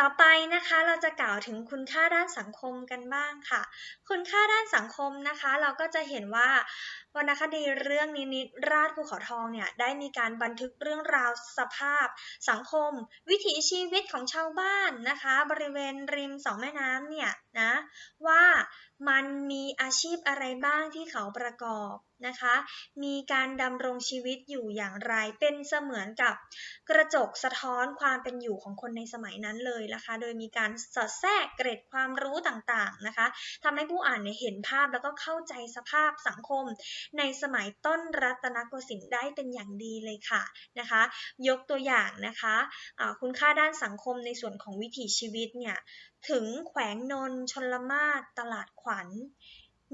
ต่อไปนะคะเราจะกล่าวถึงคุณค่าด้านสังคมกันบ้างค่ะ คุณค่าด้านสังคมนะคะ เราก็จะเห็นว่าวรรณคดีเรื่องนินิดราชภูเขาทองเนี่ยได้มีการบันทึกเรื่องราวสภาพ สังคม วิถีชีวิตของชาวบ้านนะคะ บริเวณริมสองแม่น้ำเนี่ย นะ ว่ามันมีอาชีพอะไรบ้างที่เขาประกอบนะคะ มีการดำรงชีวิตอยู่อย่างไร เป็นเสมือนกับกระจกสะท้อนความเป็นอยู่ของคนในสมัยนั้นเลยนะคะ โดยมีการสอดแทรกเกร็ดความรู้ต่างๆนะคะทำให้ผู้อ่านเนี่ยเห็นภาพแล้วก็เข้าใจสภาพสังคม ในสมัยต้นรัตนโกสินทร์ได้เป็นอย่างดีเลยค่ะนะคะ ยกตัวอย่างนะคะะคุณค่าด้านสังคมในส่วนของวิถีชีวิตเนี่ยถึงแขวงนนชนละมาศตลาดขวัญ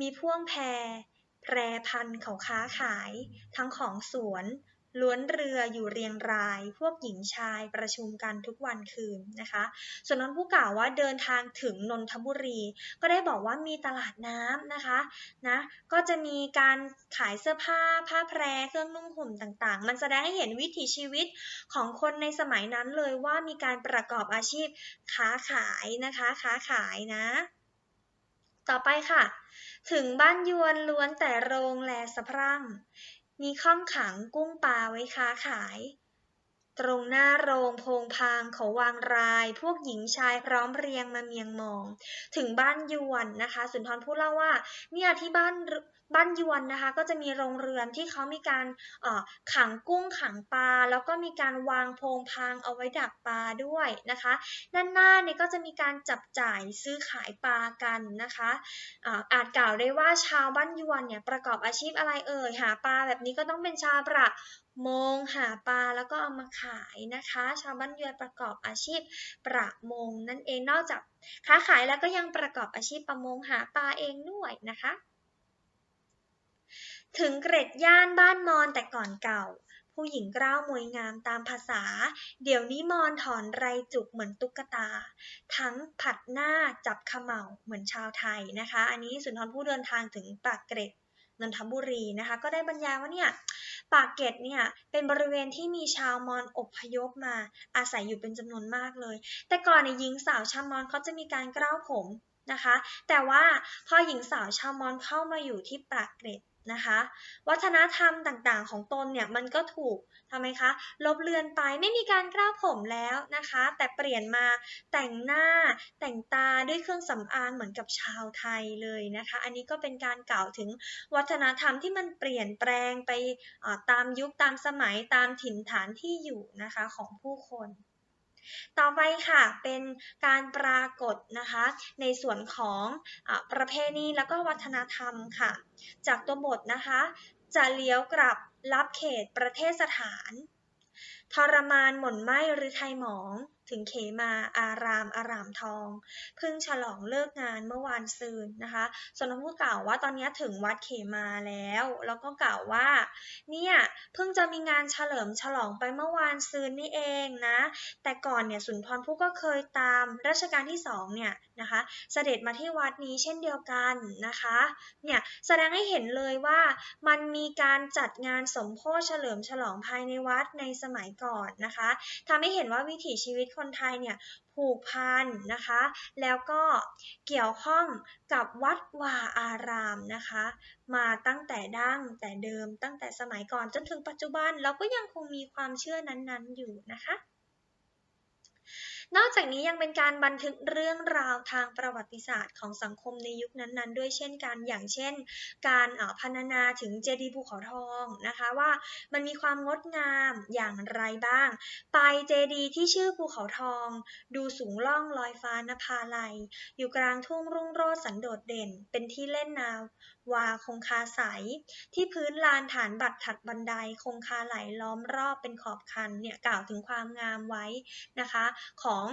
มีพ่วงแพ แพรพันเขาค้าขาย ทั้งของสวน ล้วนเรืออยู่เรียงราย พวกหญิงชายประชุมกันทุกวันคืนนะคะ ส่วนนั้นผู้กล่าวว่าเดินทางถึงนนทบุรี ก็ได้บอกว่ามีตลาดน้ำนะคะนะก็จะมีการขายเสื้อผ้าผ้าแพรเครื่องนุ่งห่มต่างๆ มันแสดงให้เห็นวิถีชีวิตของคนในสมัยนั้นเลยว่ามีการประกอบอาชีพค้าขายนะคะค้าขายนะ ต่อไปค่ะ ถึงบ้านยวนล้วนแต่โรงแลสะพรั่ง มีข้องขังกุ้งปลาไว้ค้าขาย ตรงหน้าโรงโพงพางเขาวางราย พวกหญิงชายพร้อมเรียงมาเมียงมอง ถึงบ้านยวนนะคะ สุนทรพูดเล่าว่า เนี่ยที่บ้านบ้านยวนนะคะ ก็จะมีโรงเรือนที่เขามีการขังกุ้งขังปลาแล้วก็มีการวางโพงพางเอาไว้ดักปลาด้วยนะคะ ด้านหน้าเนี่ยก็จะมีการจับจ่ายซื้อขายปลากันนะคะอาจกล่าวได้ว่าชาวบ้านยวนเนี่ยประกอบอาชีพอะไรเอ่ยหาปลาแบบนี้ก็ต้องเป็นชาวประ มงหาปลาแล้วก็เอามาขายนะคะ ชาวบ้านยวนประกอบอาชีพประมงนั่นเองนอกจากค้าขายแล้วก็ยังประกอบอาชีพประมงหาปลาเองด้วยนะคะ ถึงเกร็ดย่านบ้านมอนแต่ก่อนเก่า ผู้หญิงกล้าวมวยงามตามภาษา เดี๋ยวนี้มอนถอนไรจุกเหมือนตุ๊กตา ทั้งผัดหน้าจับขมเหลาเหมือนชาวไทยนะคะ อันนี้สุนทรผู้เดินทางถึงปากเกร็ด นนทบุรีนะคะก็ได้บรรยายว่าเนี่ยปากเกร็ดเนี่ยเป็นบริเวณที่มีชาวมอญอพยพมาอาศัยอยู่เป็นจำนวนมากเลย แต่ก่อนในหญิงสาวชาวมอญเขาจะมีการกล้าวผมนะคะ แต่ว่าพอหญิงสาวชาวมอญเข้ามาอยู่ที่ปากเกร็ด นะคะ วัฒนธรรมต่างๆ ของตนเนี่ยมันก็ถูกทำไมคะ ลบเลือนไปไม่มีการกล้าผมแล้วนะคะ แต่เปลี่ยนมาแต่งหน้าแต่งตาด้วยเครื่องสำอางเหมือนกับชาวไทยเลยนะคะ อันนี้ก็เป็นการกล่าวถึงวัฒนธรรมที่มันเปลี่ยนแปลงไปตามยุคตามสมัยตามถิ่นฐานที่อยู่นะคะของผู้คน ต่อไปค่ะเป็นการปรากฏนะคะในส่วนของอประเพณีแล้วก็วัฒนธรรมค่ะ จากตัวบทนะคะ จะเลี้ยวกลับรับเขตประเทศสถาน ทรมานหม่นไหมหรือไทยหมอง ถึงเขมาอารามอารามทอง เพิ่งฉลองเลิกงานเมื่อวานซืนนะคะสนผู้กล่าวว่าตอนนี้ถึงวัดเขมาแล้ว แล้วก็กล่าวว่าเนี่ยเพิ่งจะมีงานเฉลิมฉลองไปเมื่อวานซืนนี่เองนะ แต่ก่อนเนี่ยสุนทรภู่ก็เคยตามรัชกาลที่สองเนี่ยนะคะเสด็จมาที่วัดนี้เช่นเดียวกันนะคะเนี่ยแสดงให้เห็นเลยว่ามันมีการจัดงานสมโพธิเฉลิมฉลองภายในวัดในสมัยก่อนนะคะทำให้เห็นว่าวิถีชีวิตคนไทยเนี่ยผูกพันนะคะ แล้วก็เกี่ยวข้องกับวัดวาอารามนะคะ มาตั้งแต่ดั้งแต่เดิมตั้งแต่สมัยก่อนจนถึงปัจจุบันเราก็ยังคงมีความเชื่อนั้นๆอยู่นะคะ นอกจากนี้ยังเป็นการบันทึกเรื่องราวทางประวัติศาสตร์ของสังคมในยุคนั้นๆ ด้วยเช่นกันอย่างเช่น การพรรณนาถึงเจดีย์ภูเขาทองนะคะว่ามันมีความงดงามอย่างไรบ้างปลายเจดีย์ที่ชื่อภูเขาทอง ดูสูงล่องลอยฟ้านภาลัย อยู่กลางทุ่งรุ่งโรจน์สันโดษเด่น เป็นที่เล่นนา วาคงคาใส ที่พื้นลานฐานบัตรถัดบันไดคงคาไหลล้อมรอบเป็นขอบคันเนี่ยกล่าวถึงความงามไว้นะคะของ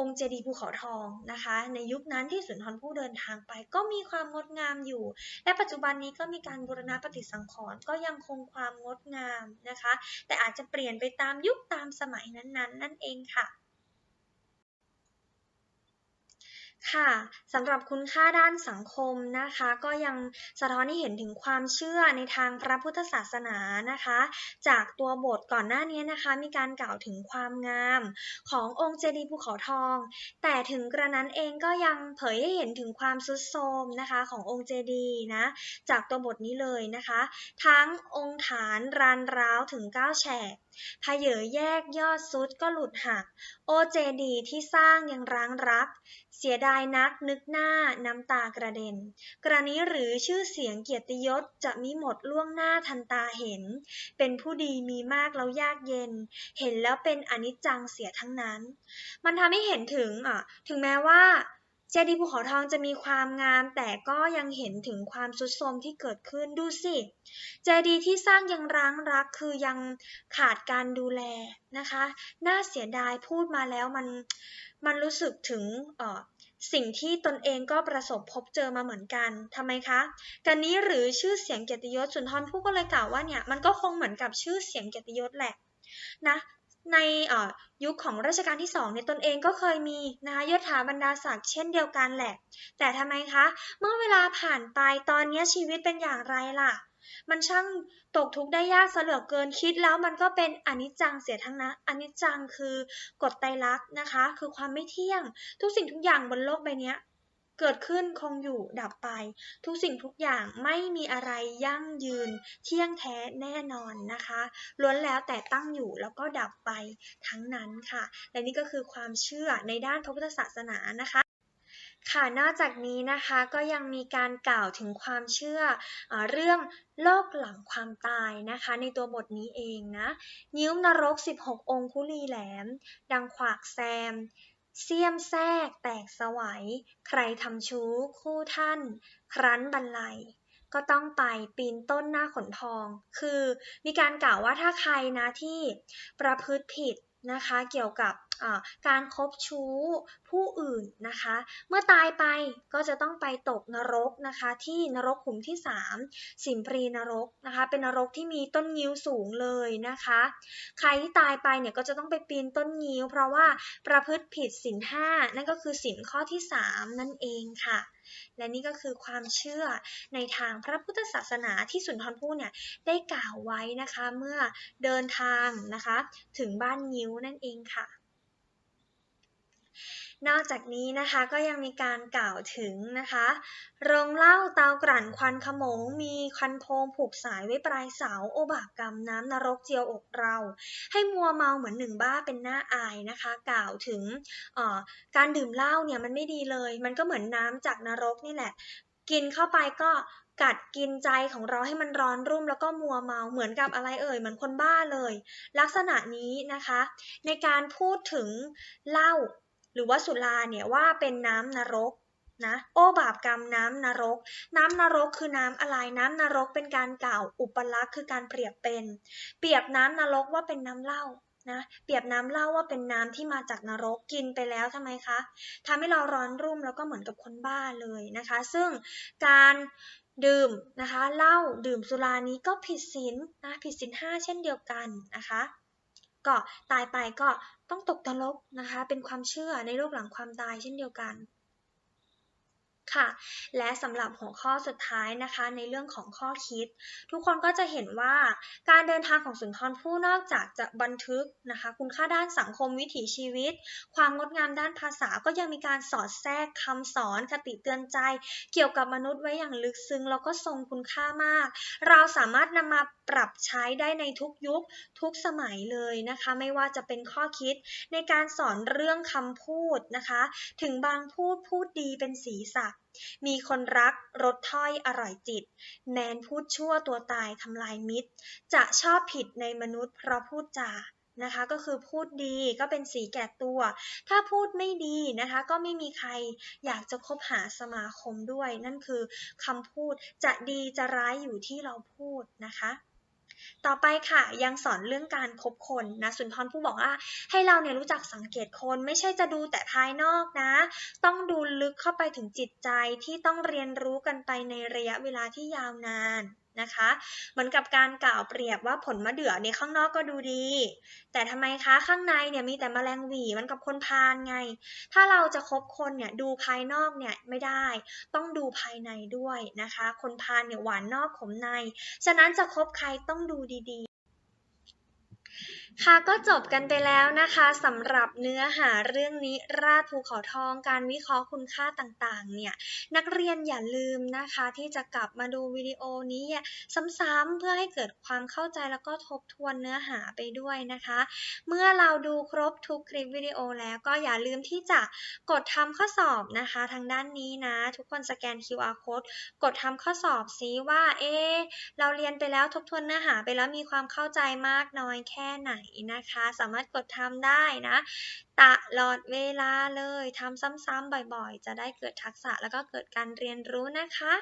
องค์เจดีย์ภูเขาทองนะคะ ในยุคนั้นที่สุนทรภู่เดินทางไป ก็มีความงดงามอยู่ และปัจจุบันนี้ก็มีการบูรณะปฏิสังขรณ์ก็ยังคงความงดงามนะคะ แต่อาจจะเปลี่ยนไปตามยุคตามสมัยนั้นๆนั่นเองค่ะ ค่ะสำหรับคุณค่าด้านสังคมนะคะ ก็ยังสะท้อนให้เห็นถึงความเชื่อในทางพระพุทธศาสนานะคะ จากตัวบทก่อนหน้านี้นะคะ มีการกล่าวถึงความงามขององค์เจดีย์ภูเขาทอง แต่ถึงกระนั้นเองก็ยังเผยให้เห็นถึงความทรุดโทรมนะคะขององค์เจดีย์นะจากตัวบทนี้เลยนะคะ ทั้งองค์ฐานรานร้าวถึง9แฉก พเยอแยกยอดซุดก็หลุดหัก โอเจดีที่สร้างยังร้างรัก เสียดายนักนึกหน้าน้ำตากระเด็น กระนี้หรือชื่อเสียงเกียรติยศจะมิหมดล่วงหน้าทันตาเห็น เป็นผู้ดีมีมากแล้วยากเย็น เห็นแล้วเป็นอนิจจังเสียทั้งนั้น มันทำให้เห็นถึงอะถึงแม้ว่า จดีย์ภูเขาทองจะมีความงาม แต่ก็ยังเห็นถึงความทรุดโทรมที่เกิดขึ้นดูสิ เจดีย์ที่สร้างยังร้างรักคือยังขาดการดูแลนะคะ น่าเสียดายพูดมาแล้วมันมันรู้สึกถึงเอ่อสิ่งที่ตนเองก็ประสบพบเจอมาเหมือนกันทำไมคะกันนี้หรือชื่อเสียงเกียรติยศสุนทรภู่ก็เลยกล่าวว่าเนี่ยมันก็คงเหมือนกับชื่อเสียงเกียรติยศแหละนะ ในยุคของรัชกาลที่สองเนี่ยตนเองก็เคยมีนะคะยศถาบรรดาศักดิ์เช่นเดียวกันแหละ แต่ทำไมคะ เมื่อเวลาผ่านไปตอนนี้ชีวิตเป็นอย่างไรล่ะ มันช่างตกทุกข์ได้ยากเสลือเกินคิดแล้วมันก็เป็นอนิจจังเสียทั้งนั้นอนิจจังคือกฎไตรลักษณ์นะคะ คือความไม่เที่ยงทุกสิ่งทุกอย่างบนโลกใบนี้ เกิดขึ้นคงอยู่ดับไป ทุกสิ่งทุกอย่างไม่มีอะไรยั่งยืน เที่ยงแท้แน่นอนนะคะล้วนแล้วแต่ตั้งอยู่แล้วก็ดับไปทั้งนั้นค่ะ และนี่ก็คือความเชื่อในด้านพระพุทธศาสนานะคะค่ะ นอกจากนี้นะคะก็ยังมีการกล่าวถึงความเชื่ออเรื่องโลกหลังความตายนะคะ ในตัวบทนี้เองนะนิ้วนรก 16 องคุลีแหลม ดังขวากแซม เสียมแทรกแตกสวัย ใครทำชู้คู่ท่าน ครั้นบรรลัย ก็ต้องไปปีนต้นหน้าขนทอง คือมีการกล่าวว่าถ้าใครนะที่ประพฤติผิดนะคะ เกี่ยวกับ การคบชู้ผู้อื่นนะคะ เมื่อตายไปก็จะต้องไปตกนรกนะคะ ที่นรกขุมที่ 3 สิมปรีนรกนะคะ เป็นนรกที่มีต้นงิ้วสูงเลยนะคะ ใครที่ตายไปเนี่ยก็จะต้องไปปีนต้นงิ้ว เพราะว่าประพฤติผิดศีลห้านั่นก็คือศีลข้อที่ 3 นั่นเองค่ะและนี่ก็คือความเชื่อในทางพระพุทธศาสนาที่สุนทรภู่เนี่ยได้กล่าวไว้นะคะ เมื่อเดินทางนะคะ ถึงบ้านงิ้วนั่นเองค่ะ นอกจากนี้นะคะก็ยังมีการกล่าวถึงนะคะโรงเล่าเตากลั่นควันขโมง มีควันโพงผูกสายไว้ปลายเสาโอบากกรรมน้ำนรกเจียวอกเรา ให้มัวเมาเหมือนหนึ่งบ้าเป็นหน้าอายนะคะ กล่าวถึงการดื่มเหล้าเนี่ยมันไม่ดีเลย มันก็เหมือนน้ำจากนรกนี่แหละ กินเข้าไปก็กัดกินใจของเราให้มันร้อนรุ่มแล้วก็มัวเมาเหมือนกับอะไรเอ่ยเหมือนคนบ้าเลย ลักษณะนี้นะคะ ในการพูดถึงเหล้า หรือว่าสุราเนี่ยว่าเป็นน้ำนรกนะโอ้บาปกรรมน้ำนรก น้ำนรกคือน้ำอะไรน้ำนรกเป็นการกล่าวอุปลักษณ์คือการเปรียบเป็น เปรียบน้ำนรกว่าเป็นน้ำเหล้านะเปรียบน้ำเหล้าว่าเป็นน้ำที่มาจากนรกกินไปแล้วทำไมคะทำให้เราร้อนรุ่มแล้วก็เหมือนกับคนบ้าเลยนะคะ ซึ่งการดื่มนะคะเหล้าดื่มสุรานี้ก็ผิดศีลนะผิดศีลห้าเช่นเดียวกันนะคะ ก็ตายไปก็ต้องตกตลกนะคะ เป็นความเชื่อในโลกหลังความตายเช่นเดียวกันค่ะและสำหรับหัวข้อสุดท้ายนะคะในเรื่องของข้อคิด ทุกคนก็จะเห็นว่าการเดินทางของสุนทรภู่นอกจากจะบันทึกนะคะ คุณค่าด้านสังคมวิถีชีวิต ความงดงามด้านภาษาก็ยังมีการสอดแทรกคำสอนคติเตือนใจ เกี่ยวกับมนุษย์ไว้อย่างลึกซึ้งแล้วก็ทรงคุณค่ามาก เราสามารถนำมา ปรับใช้ได้ในทุกยุคทุกสมัยเลยนะคะ ไม่ว่าจะเป็นข้อคิดในการสอนเรื่องคำพูดนะคะ ถึงบางพูดพูดดีเป็นสีสักมีคนรักรสถ้อยอร่อยจิต แมนพูดชั่วตัวตายทำลายมิตร จะชอบผิดในมนุษย์เพราะพูดจานะคะก็คือพูดดีก็เป็นสีแก่ตัว ถ้าพูดไม่ดีนะคะก็ไม่มีใครอยากจะคบหาสมาคมด้วย นั่นคือคำพูดจะดีจะร้ายอยู่ที่เราพูดนะคะ ต่อไปค่ะยังสอนเรื่องการคบคนนะสุนทรผู้บอกว่าให้เราเนี่ยรู้จักสังเกตคนไม่ใช่จะดูแต่ภายนอกนะ ต้องดูลึกเข้าไปถึงจิตใจที่ต้องเรียนรู้กันไปในระยะเวลาที่ยาวนาน นะคะ เหมือนกับการกล่าวเปรียบว่าผลมะเดื่อเนี่ยข้างนอกก็ดูดี แต่ทำไมคะข้างในเนี่ยมีแต่แมลงหวีมันกับคนพานไง ถ้าเราจะคบคนเนี่ยดูภายนอกเนี่ยไม่ได้ ต้องดูภายในด้วยนะคะ คนพานเนี่ยหวานนอกขมใน ฉะนั้นจะคบใครต้องดูดีๆ ค่ะก็จบกันไปแล้วนะคะสำหรับเนื้อหาเรื่องนี้ราดภูเขาทองการวิเคราะห์คุณค่าต่างๆ เนี่ยนักเรียนอย่าลืมนะคะ ที่จะกลับมาดูวิดีโอนี้ซ้ำๆเพื่อให้เกิดความเข้าใจแล้วก็ทบทวนเนื้อหาไปด้วยนะคะ เมื่อเราดูครบทุกคลิปวิดีโอแล้วก็อย่าลืมที่จะกดทำข้อสอบนะคะ ทางด้านนี้นะ ทุกคนสแกน QR code กดทำข้อสอบซิว่าเอเราเรียนไปแล้วทบทวนเนื้อหาไปแล้วมีความเข้าใจมากน้อยแค่ไหนนะคะ สามารถกดทำได้นะตลอดเวลาเลยทำซ้ำๆบ่อยๆ จะได้เกิดทักษะแล้วก็เกิดการเรียนรู้นะคะ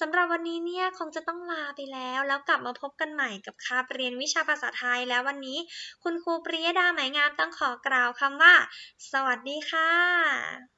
สำหรับวันนี้เนี่ยคงจะต้องลาไปแล้ว แล้วกลับมาพบกันใหม่กับคาบเรียนวิชาภาษาไทยแล้ววันนี้ คุณครูปริยดาหมายงามต้องขอกล่าวคำว่า สวัสดีค่ะ